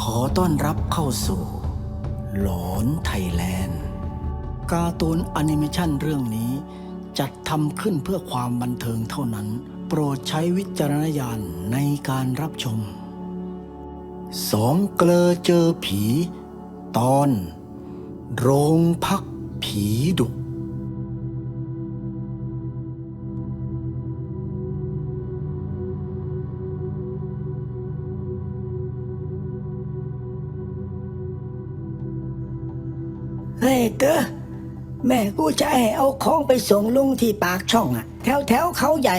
ขอต้อนรับเข้าสู่ หลอนไทยแลนด์การ์ตูนแอนิเมชันเรื่องนี้ จัดทำขึ้นเพื่อความบันเทิงเท่านั้น โปรดใช้วิจารณญาณในการรับชมสองเกลอเจอผี ตอน โรงพักผีดุ แม่กูจะให้เอาของไปส่งลุงที่ปากช่องอะแถวแถวเขาใหญ่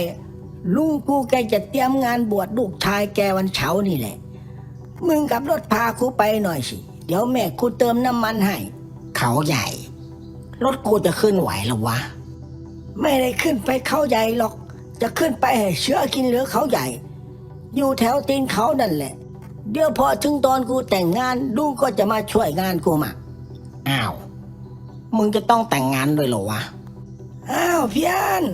ลุงกูแกจะเตรียมงานบวชลูกชายแกวันเฉาร์นี่แหละ มึงกับรถพากูไปหน่อยสิ เดี๋ยวแม่กูเติมน้ำมันให้ เขาใหญ่ รถกูจะขึ้นไหวหรอวะ ไม่ได้ขึ้นไปเขาใหญ่หรอก จะขึ้นไปให้เชื้อกินเหลือเขาใหญ่ อยู่แถวตีนเขานั่นแหละ เดี๋ยวพอถึงตอนกูแต่งงานลุงก็จะมาช่วยงานกูมาอ้าว มึงจะต้องแต่งงานด้วยเหรอวะ อ้าวพี่อัน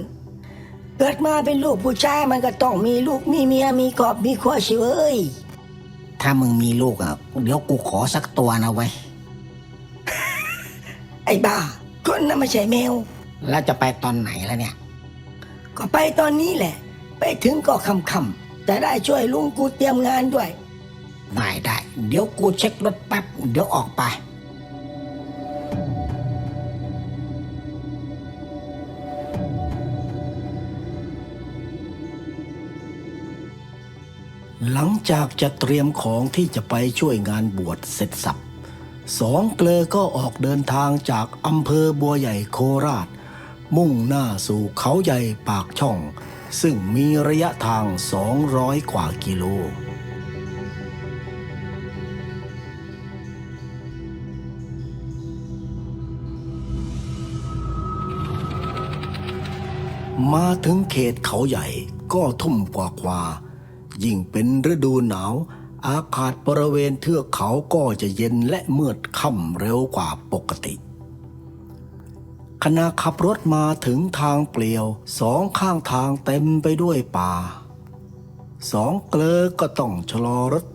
เกิดมาเป็นลูกผู้ชายมันก็ต้องมีลูกมีเมียมีครอบมีครัวสิเว้ยถ้ามึงมีลูกอะ เดี๋ยวกูขอสักตัวนะเว้ยไอ้บ้า คนน่ะไม่ใช่แมว แล้วจะไปตอนไหนแล้วเนี่ย ก็ไปตอนนี้แหละ ไปถึงก็ค่ำๆจะได้ช่วยลุงกูเตรียมงานด้วย ได้ได้ เดี๋ยวกูเช็ครถแป๊บ เดี๋ยวออกไป หลังจากจะเตรียมของที่จะไปช่วยงานบวชเสร็จสับสองเกลอก็ออกเดินทางจากอำเภอบัวใหญ่โคราช มุ่งหน้าสู่เขาใหญ่ปากช่อง ซึ่งมีระยะทาง 200 กว่ากิโลมาถึงเขตเขาใหญ่ก็ทุ่มกว่ากว่าๆ ยิ่งเป็นฤดูหนาว อากาศบริเวณเทือกเขาก็จะเย็นและมืดค่ำเร็วกว่าปกติขณะขับรถมาถึงทางเปลี่ยวสองข้างทางเต็มไปด้วยป่า สองเกลอก็ต้องชะลอรถ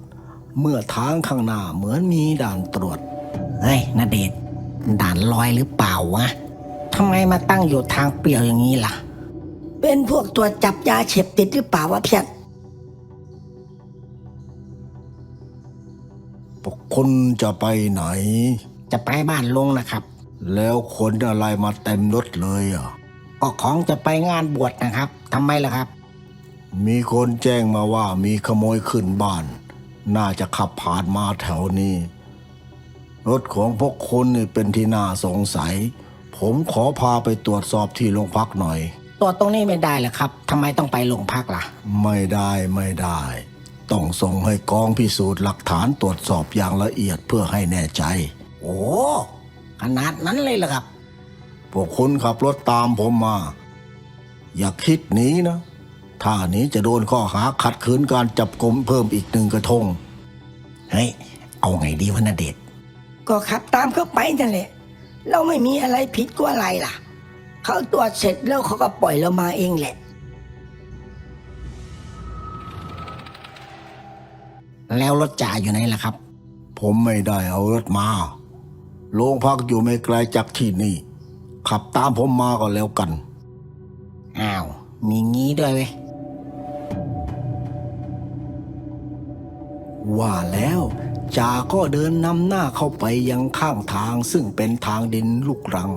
เมื่อทางข้างหน้าเหมือนมีด่านตรวจ เฮ้ยนาเดชน์ด่านลอยหรือเปล่าวะทำไมมาตั้งอยู่ทางเปลี่ยวอย่างนี้ล่ะ เป็นพวกตัวจจับยาเสพติดหรือเปล่าวะเพียร คุณจะไปไหน จะไปบ้านลุงนะครับ แล้วคนอะไรมาเต็มรถเลยอะก็ของจะไปงานบวชนะครับทำไมล่ะครับ มีคนแจ้งมาว่ามีขโมยขึ้นบ้าน น่าจะขับผ่านมาแถวนี้ รถของพวกคุณนี่เป็นที่น่าสงสัย ผมขอพาไปตรวจสอบที่โรงพักหน่อย ตัวตรงนี้ไม่ได้เหรอครับทำไมต้องไปโรงพักล่ะ ไม่ได้ไม่ได้ ต้องส่งให้กองพิสูจน์หลักฐานตรวจสอบอย่างละเอียดเพื่อให้แน่ใจ โอ้ขนาดนั้นเลยเหรอครับ พวกคุณขับรถตามผมมา อย่าคิดหนีนะ ถ้าหนี้จะโดนข้อหาขัดขืนการจับกลุมเพิ่มอีกหนึ่งกระทง เฮ้ย เอาไงดีวะนาเดชน์ก็ขับตามเขาไปนั่นแหละ เราไม่มีอะไรผิดกว่าอะไรล่ะ เขาตรวจเสร็จแล้วเขาก็ปล่อยเรามาเองแหละ แล้วรถจ่าอยู่ไหนล่ะครับ ผมไม่ได้เอารถมา โรงพักอยู่ไม่ไกลจากที่นี่ ขับตามผมมาก็แล้วกัน อ้าว มีงี้ด้วยเว้ยว่าแล้วจาก็เดินนำหน้าเข้าไปยังข้างทางซึ่งเป็นทางดินลูกรัง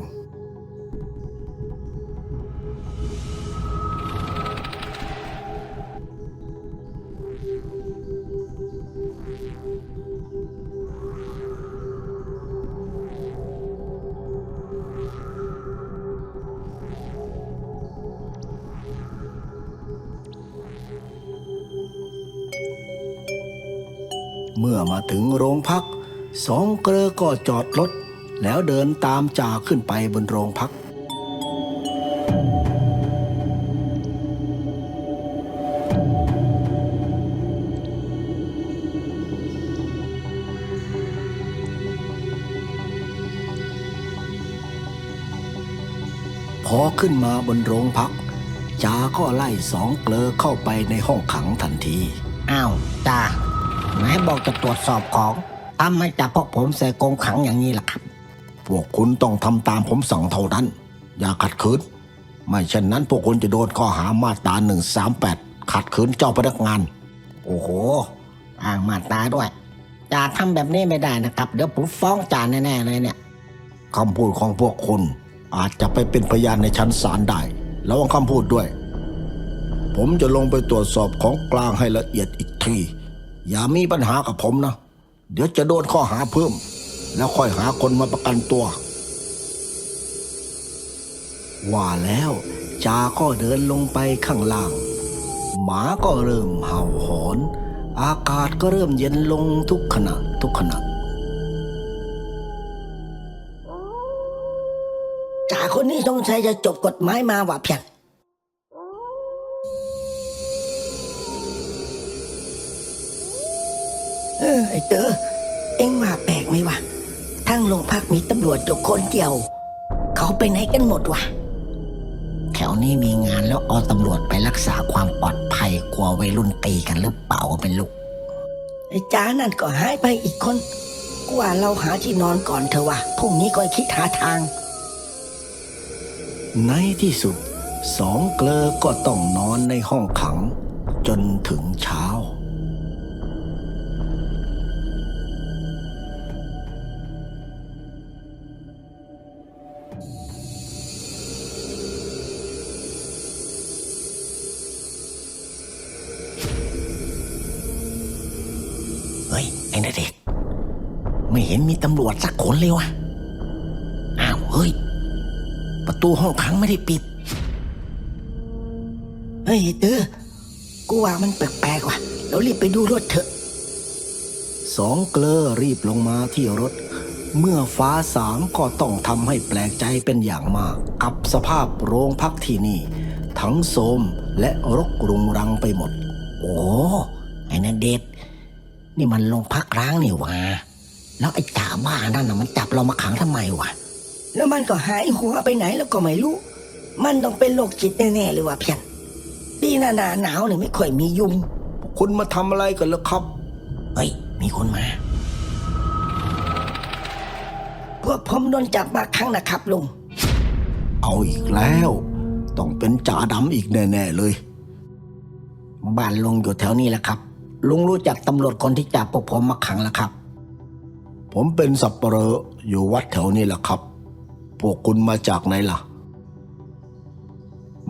เมื่อมาถึงโรงพัก สองเกลอก็จอดรถ แล้วเดินตามจ่าขึ้นไปบนโรงพัก พอขึ้นมาบนโรงพักจ่าก็ไล่สองเกลอเข้าไปในห้องขังทันที อ้าวจ่า ไหนบอกจะตรวจสอบของทำไมจับพวกผมใส่กรงขังอย่างนี้ล่ะครับ พวกคุณต้องทำตามผมสั่งเท่านั้น อย่าขัดขืน ไม่เช่นนั้นพวกคุณจะโดนข้อหามาตรา138 ขัดขืนเจ้าพนักงาน โอ้โห อ้างมาตราด้วยจ่าทำแบบนี้ไม่ได้นะครับ เดี๋ยวผมฟ้องจ่าแน่ๆเลยเนี่ยคำพูดของพวกคุณอาจจะไปเป็นพยานในชั้นศาลได้ระวังคำพูดด้วย ผมจะลงไปตรวจสอบของกลางให้ละเอียดอีกที อย่ามีปัญหากับผมนะ เดี๋ยวจะโดนข้อหาเพิ่ม แล้วค่อยหาคนมาประกันตัว ว่าแล้วจาก็เดินลงไปข้างล่าง หมาก็เริ่มเห่าหอน อากาศก็เริ่มเย็นลงทุกขณะทุกขณะจ่าคนนี้สงสัยจะจบกฎหมายมาว่ะเพียง เออไอ้เต๋อเอ็งว่าแปลกไหมวะทั้งโรงพักมีตำรวจอยู่คนเดียว เขาไปไหนกันหมดวะแถวนี้มีงานแล้วเอาตำรวจไปรักษาความปลอดภัยกลัววัยรุ่นตีกันหรือเปล่าก็เป็นลูกไอ้จ้านั่นก็หายไปอีกคนกูว่าเราหาที่นอนก่อนเถอะวะพรุ่งนี้ก็คิดหาทาง ในที่สุด สองเกลอก็ต้องนอนในห้องขัง จนถึงเช้า เฮ้ย ไอ้นาเด็ก ไม่เห็นมีตำรวจสักคนเลยวะอ้าว เฮ้ย ประตูห้องขังไม่ได้ปิด เฮ้ยเตอกูว่ามันแปลกๆว่ะเรารีบไปดูรถเถอะ สองเกลอรีบลงมาที่รถ เมื่อฟ้าสางก็ต้องทำให้แปลกใจเป็นอย่างมาก กับสภาพโรงพักที่นี่ ทั้งโทรมและรกรุงรังไปหมด โอ้ไอ้นาเด็ดนี่มันลงพักร้างนี่หวะแล้วไอ้จ่าบ้านั่นน่ะมันจับเรามาขังทำไมวะแล้วมันก็หายหัวไปไหนแล้วก็ไม่รู้ มันต้องเป็นโรคจิตแน่ๆเลยว่ะเพียนดีหนาหนาหนาวเนี่ยไม่ค่อยมียุงคุณมาทำอะไรกันล่ะครับ เฮ้ย มีคนมา วกผมโดนจับมาครั้งนะครับลุง เอาอีกแล้ว ต้องเป็นจ่าดำอีกแน่ๆเลย บ้านลุงอยู่แถวนี้แหละครับ ลุงรู้จักตำรวจคนที่จับพวกผมมาขังแล้วครับ ผมเป็นสับปเหร่ออยู่วัดแถวนี้แหละครับ พวกคุณมาจากไหนล่ะ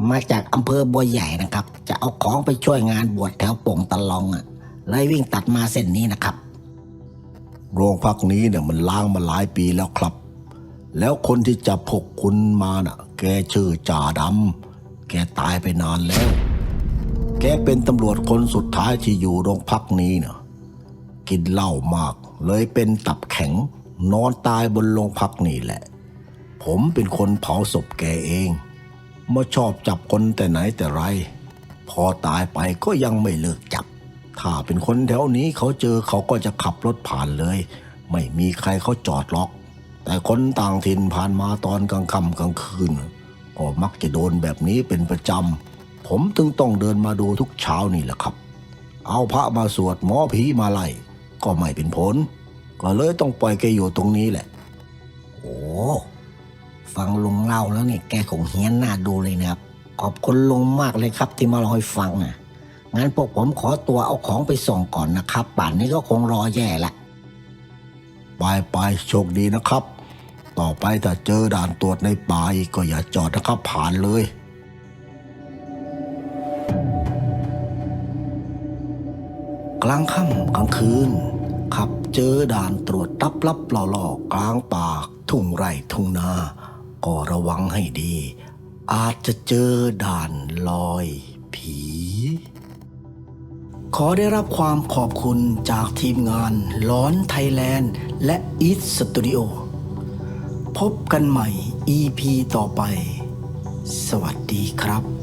มาจากอำเภอบัวใหญ่นะครับ จะเอาของไปช่วยงานบวชแถวโป่งตะลองอะเลยวิ่งตัดมาเส้นนี้นะครับ โรงพักนี้เนี่ยมันล้างมาหลายปีแล้วครับ แล้วคนที่จับพกคุณมาน่ะ แกชื่อจ่าดำแกตายไปนานแล้ว แกเป็นตำรวจคนสุดท้ายที่อยู่โรงพักนี้เนาะกินเหล้ามาก เลยเป็นตับแข็ง นอนตายบนโรงพักนี่แหละ ผมเป็นคนเผาศพแกเองมาชอบจับคนแต่ไหนแต่ไร พอตายไปก็ยังไม่เลิก ถ้าเป็นคนแถวนี้เขาเจอเขาก็จะขับรถผ่านเลย ไม่มีใครเขาจอดล็อก แต่คนต่างถิ่นผ่านมาตอนกลางค่ำกลางคืน ก็มักจะโดนแบบนี้เป็นประจำ ผมถึงต้องเดินมาดูทุกเช้านี่แหละครับ เอาพระมาสวดหมอผีมาไล่ก็ไม่เป็นผล ก็เลยต้องปล่อยแกอยู่ตรงนี้แหละ โอ้ฟังลุงเล่าแล้วเนี่ยแกคงเฮี้ยนหน้าดูเลยนะครับ ขอบคุณลุงมากเลยครับที่มาเล่าให้ฟังอะ งั้นพวกผมขอตัวเอาของไปส่งก่อนนะครับ ป่านนี้ก็คงรอแย่ละไปไปๆโชคดีนะครับ ต่อไปถ้าเจอด่านตรวจในป่าอีกก็อย่าจอดนะครับผ่านเลยกลางค่ำกลางคืน ขับเจอด่านตรวจตับลับหล่อๆกลางป่าทุ่งไร่ทุ่งนา ก็ระวังให้ดี อาจจะเจอด่านลอยผี ขอได้รับความขอบคุณจากทีมงานล้อนไทยแลนด์ และอีทสตูดิโอพบกันใหม่ EP ต่อไป สวัสดีครับ